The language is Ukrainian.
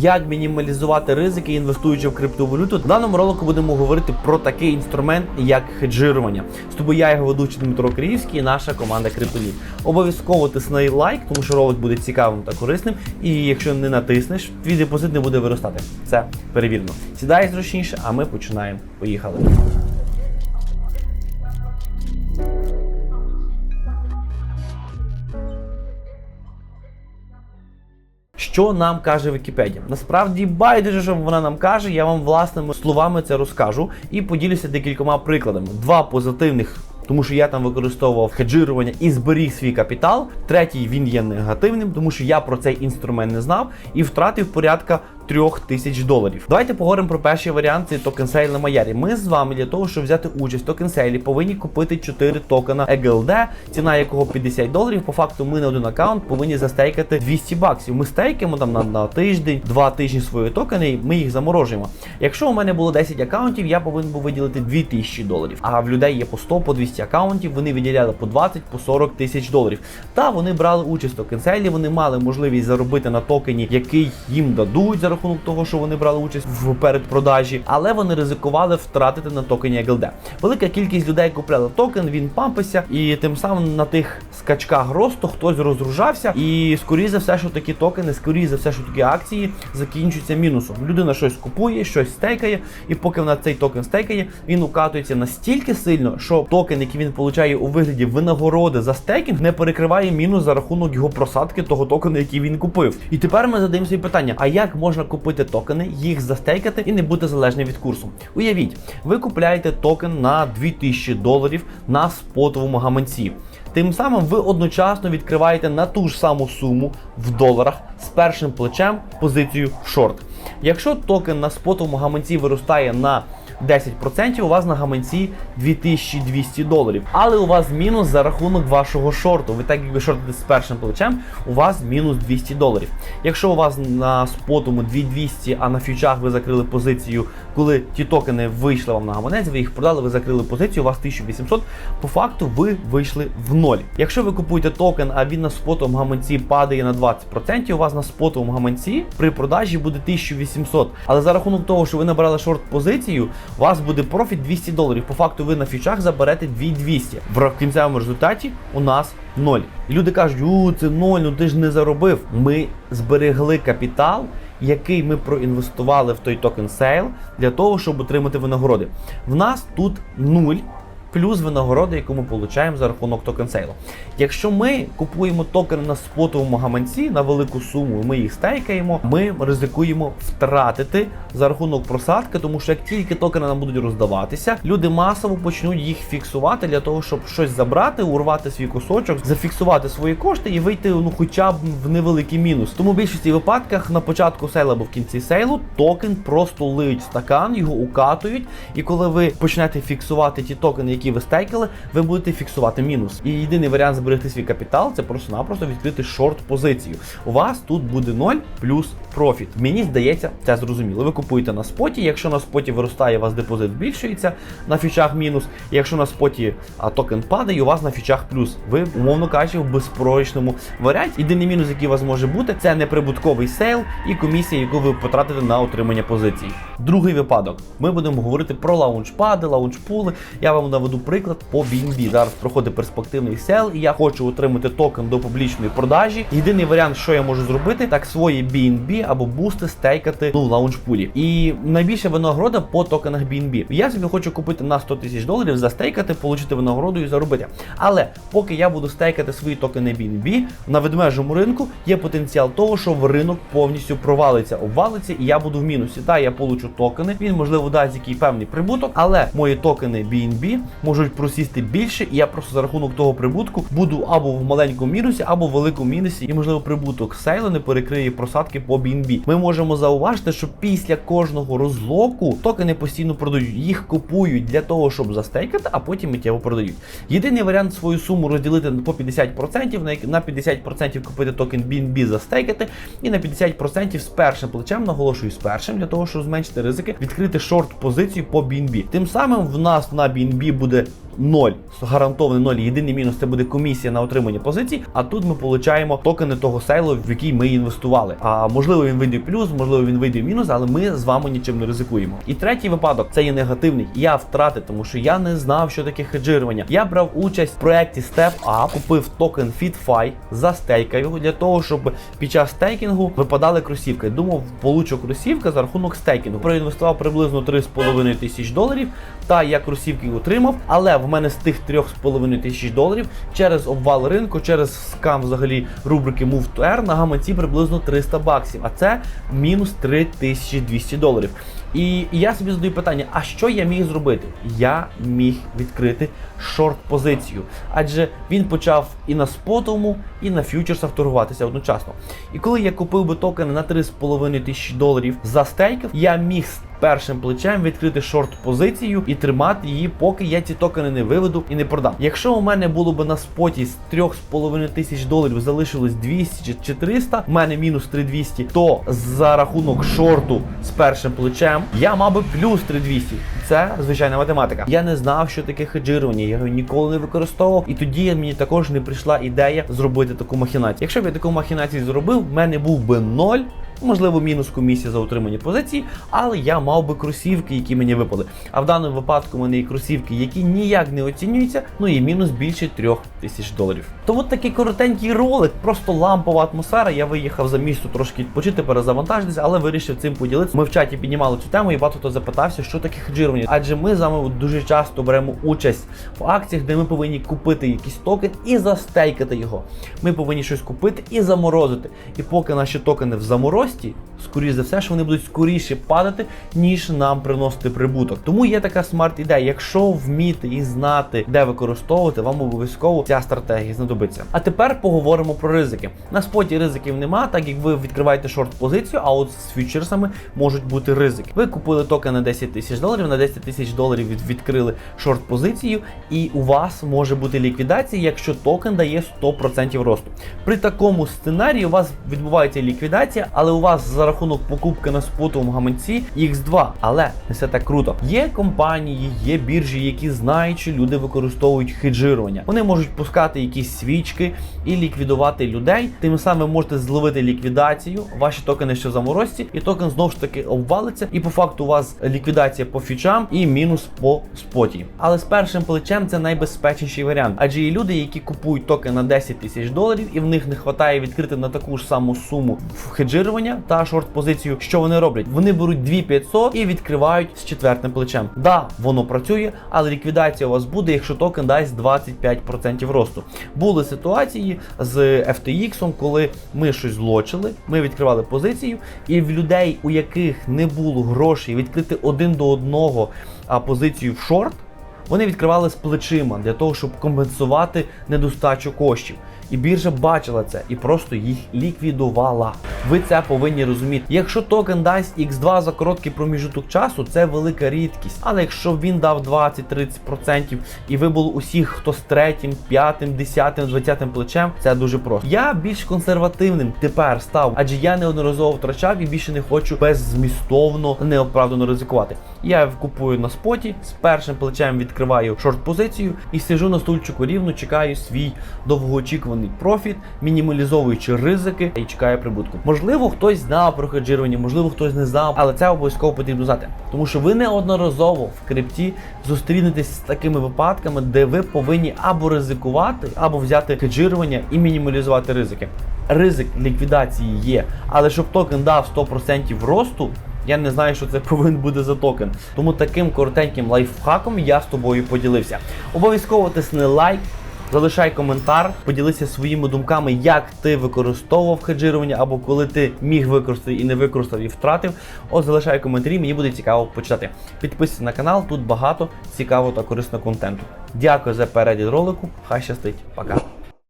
як мінімалізувати ризики, інвестуючи в криптовалюту. В даному ролику будемо говорити про такий інструмент, як хеджирування. З тобою я його ведучий Дмитро Київський і наша команда Криптоліт. Обов'язково тисни лайк, тому що ролик буде цікавим та корисним. І якщо не натиснеш, твій депозит не буде виростати. Це перевірно. Сідай зручніше, а ми починаємо. Поїхали. Що нам каже Вікіпедія? Насправді байдуже, що вона нам каже, я вам власними словами це розкажу і поділюся декількома прикладами. Два позитивних. Тому що я там використовував хеджирування і зберіг свій капітал. Третій він є негативним, тому що я про цей інструмент не знав і втратив порядка трьох тисяч доларів. Давайте поговоримо про перший варіант. Це токен сейл на Маярі. Ми з вами для того, щоб взяти участь в токен сейлі, повинні купити 4 токена EGLD, ціна якого 50 доларів. По факту ми на один аккаунт повинні застейкати 200 баксів. Ми стейкаємо там на, на тиждень, два тижні свої токени, і ми їх заморожуємо. Якщо у мене було 10 аккаунтів, я повинен був виділити 2000 доларів. А в людей є по 100, по 200 аккаунтів, вони виділяли по 20, по 40 тисяч доларів. Та вони брали участь в токенселі, вони мали можливість заробити на токені, який їм дадуть рахунок того, що вони брали участь в передпродажі, але вони ризикували втратити на токені GLD. Велика кількість людей купляли токен, він пампився, і тим самим на тих скачках росту хтось розгружався. І скоріше за все, що такі токени, скоріше за все, що такі акції закінчуються мінусом. Людина щось купує, щось стейкає, і поки вона цей токен стейкає, він укатується настільки сильно, що токен, який він получає у вигляді винагороди за стейкінг, не перекриває мінус за рахунок його просадки того токена, який він купив. І тепер ми задаємо собі питання: а як можна купити токени, їх застейкати і не бути залежним від курсу? Уявіть, ви купляєте токен на 2000 доларів на спотовому гаманці. Тим самим ви одночасно відкриваєте на ту ж саму суму в доларах з першим плечем позицію в шорт. Якщо токен на спотовому гаманці виростає на 10%, у вас на гаманці 2200 доларів. Але у вас мінус за рахунок вашого шорту. Ви так якби шортите з першим плечем, у вас мінус 200 доларів. Якщо у вас на спотому 2200, а на фьючах ви закрили позицію, коли ті токени вийшли вам на гаманець, ви їх продали, ви закрили позицію, у вас 1800, по факту ви вийшли в ноль. Якщо ви купуєте токен, а він на спотовому гаманці падає на 20%, у вас на спотовому гаманці при продажі буде 1800. Але за рахунок того, що ви набрали шорт позицію, у вас буде профіт 200 доларів. По факту ви на фічах заберете 2200. В кінцевому результаті у нас 0. Люди кажуть, у це 0, ну ти ж не заробив. Ми зберегли капітал, який ми проінвестували в той токен сейл для того, щоб отримати винагороди. В нас тут 0 плюс винагороди, яку ми отримуємо за рахунок токен сейлу. Якщо ми купуємо токени на спотовому гаманці на велику суму, ми їх стейкаємо, ми ризикуємо втратити за рахунок просадки, тому що як тільки токени нам будуть роздаватися, люди масово почнуть їх фіксувати для того, щоб щось забрати, урвати свій кусочок, зафіксувати свої кошти і вийти ну хоча б в невеликий мінус. Тому в більшості випадках на початку сейлу або в кінці сейлу токен просто лиють стакан, його укатують, і коли ви почнете фіксувати ті токени, які ви стейкали, ви будете фіксувати мінус. І єдиний варіант зберегти свій капітал це просто-напросто відкрити шорт позицію. У вас тут буде 0 плюс профіт. Мені здається, це зрозуміло. Ви купуєте на споті. Якщо на споті виростає, у вас депозит збільшується, на фічах мінус. Якщо на споті токен падає, у вас на фічах плюс. Ви, умовно кажучи, в безпророчному варіанті. Єдиний мінус, який у вас може бути, це неприбутковий сейл і комісія, яку ви потратите на отримання позицій. Другий випадок. Ми будемо говорити про лаунчпади, лаунчпули. Я вам наведу приклад по BNB. Зараз проходить перспективний сел, і я хочу отримати токен до публічної продажі. Єдиний варіант, що я можу зробити, так свої BNB або бусти стейкати ну, в лаунчпулі. І найбільша винагорода по токенах BNB. Я собі хочу купити на 100 тисяч доларів, застейкати, отримати винагороду і заробити. Але поки я буду стейкати свої токени BNB, на ведмежому ринку є потенціал того, що в ринок повністю провалиться, обвалиться, і я буду в мінусі. Та я получу токени. Він можливо дасть який певний прибуток, але мої токени BNB можуть просісти більше, і я просто за рахунок того прибутку буду або в маленькому мінусі, або в великому мінусі, і можливо прибуток сейлу не перекриє просадки по BNB. Ми можемо зауважити, що після кожного розлоку токени постійно продають. Їх купують для того, щоб застейкати, а потім миттєво продають. Єдиний варіант свою суму розділити по 50%, на на 50% купити токен BNB застейкати, і на 50% з першим плечем, наголошую з першим, для того, щоб зменшити ризики, відкрити шорт позицію по BNB. Тим самим в нас на BNB буде Abu de 0, гарантований 0. Єдиний мінус це буде комісія на отримання позицій. А тут ми получаємо токени того сейлу, в який ми інвестували. А можливо він вийде плюс, можливо він вийде мінус, але ми з вами нічим не ризикуємо. І третій випадок це є негативний. Я втратив, тому що я не знав, що таке хеджирування. Я брав участь в проєкті Step Up, купив токен FitFi, застейкав його для того, щоб під час стейкінгу випадали кросівки. Думав, получу кросівки за рахунок стейкінгу. Проінвестував приблизно 3,5 тисяч доларів. Та я кросівки отримав, але в мене з тих 3,5 тисяч доларів через обвал ринку, через скам взагалі рубрики Move to Earn на гаманці приблизно 300 баксів. А це мінус 3200 доларів. І я собі задаю питання: а що я міг зробити? Я міг відкрити шорт-позицію, адже він почав і на спотовому, і на фьючерсах торгуватися одночасно. І коли я купив би токени на 3,5 тисячі доларів за стейків, я міг першим плечем відкрити шорт-позицію і тримати її, поки я ці токени не виведу і не продам. Якщо у мене було б на споті з 3,5 тисяч доларів залишилось 200 чи 300, в мене мінус 3200, то за рахунок шорту з першим плечем я мав би плюс 3200. Це звичайна математика. Я не знав, що таке хеджирування, я його ніколи не використовував, і тоді мені також не прийшла ідея зробити таку махінацію. Якщо б я таку махінацію зробив, в мене був би ноль. Можливо, мінус комісія за утримання позиції, але я мав би кросівки, які мені випали. А в даному випадку в мене є кросівки, які ніяк не оцінюються, ну і мінус більше трьох тисяч доларів. Тому такий коротенький ролик, просто лампова атмосфера. Я виїхав за місто трошки відпочити, перезавантажитися, але вирішив цим поділитися. Ми в чаті піднімали цю тему, і багато хто запитався, що таке хеджирування. Адже ми з вами дуже часто беремо участь в акціях, де ми повинні купити якийсь токен і застейкати його. Ми повинні щось купити і заморозити. І поки наші токени в заморозці, скоріш за все, що вони будуть скоріше падати, ніж нам приносити прибуток. Тому є така смарт-ідея. Якщо вміти і знати, де використовувати, вам обов'язково ця стратегія знадобиться. А тепер поговоримо про ризики. На споті ризиків нема, так як ви відкриваєте шорт-позицію, а от з фьючерсами можуть бути ризики. Ви купили токен на 10 тисяч доларів, на 10 тисяч доларів від- відкрили шорт-позицію, і у вас може бути ліквідація, якщо токен дає 100% росту. При такому сценарії у вас відбувається ліквідація, але у вас за рахунок покупки на спотовому гаманці X2. Але не все так круто. Є компанії, є біржі, які знають, що люди використовують хеджирування. Вони можуть пускати якісь свічки і ліквідувати людей. Тим самим можете зловити ліквідацію, ваші токени ще заморозці, і токен знову ж таки обвалиться. І по факту у вас ліквідація по фічам і мінус по споті. Але з першим плечем це найбезпечніший варіант, адже є люди, які купують токен на 10 тисяч доларів, і в них не вистачає відкрити на таку ж саму суму в хеджирування та шорт-позицію. Що вони роблять? Вони беруть 2500 і відкривають з четвертим плечем. Да, воно працює, але ліквідація у вас буде, якщо токен дасть 25% росту. Були ситуації з FTX, коли ми щось злочили, ми відкривали позицію, і в людей, у яких не було грошей відкрити один до одного позицію в шорт. Вони відкривали з плечима для того, щоб компенсувати недостачу коштів. І біржа бачила це і просто їх ліквідувала. Ви це повинні розуміти. Якщо токен дасть X2 за короткий проміжок часу, це велика рідкість. Але якщо він дав 20-30% і ви були усіх, хто з третім, п'ятим, десятим, двадцятим плечем, це дуже просто. Я більш консервативним тепер став, адже я неодноразово втрачав і більше не хочу беззмістовно неоправдано ризикувати. Я купую на споті, з першим плечем відкриваю шорт-позицію і сижу на стульчику рівно, чекаю свій довгоочікуваний профіт, мінімалізовуючи ризики і чекаю прибутку. Можливо, хтось знав про хеджирування, можливо, хтось не знав, але це обов'язково потрібно знати. Тому що ви неодноразово в крипті зустрінетесь з такими випадками, де ви повинні або ризикувати, або взяти хеджирування і мінімалізувати ризики. Ризик ліквідації є, але щоб токен дав 100% росту. Я не знаю, що це повинен буде за токен. Тому таким коротеньким лайфхаком я з тобою поділився. Обов'язково тисни лайк, залишай коментар, поділися своїми думками, як ти використовував хеджирування, або коли ти міг використати і не використав і втратив. От залишай коментарі, мені буде цікаво почитати. Підписуйся на канал, тут багато цікавого та корисного контенту. Дякую за перегляд ролику. Хай щастить, пока.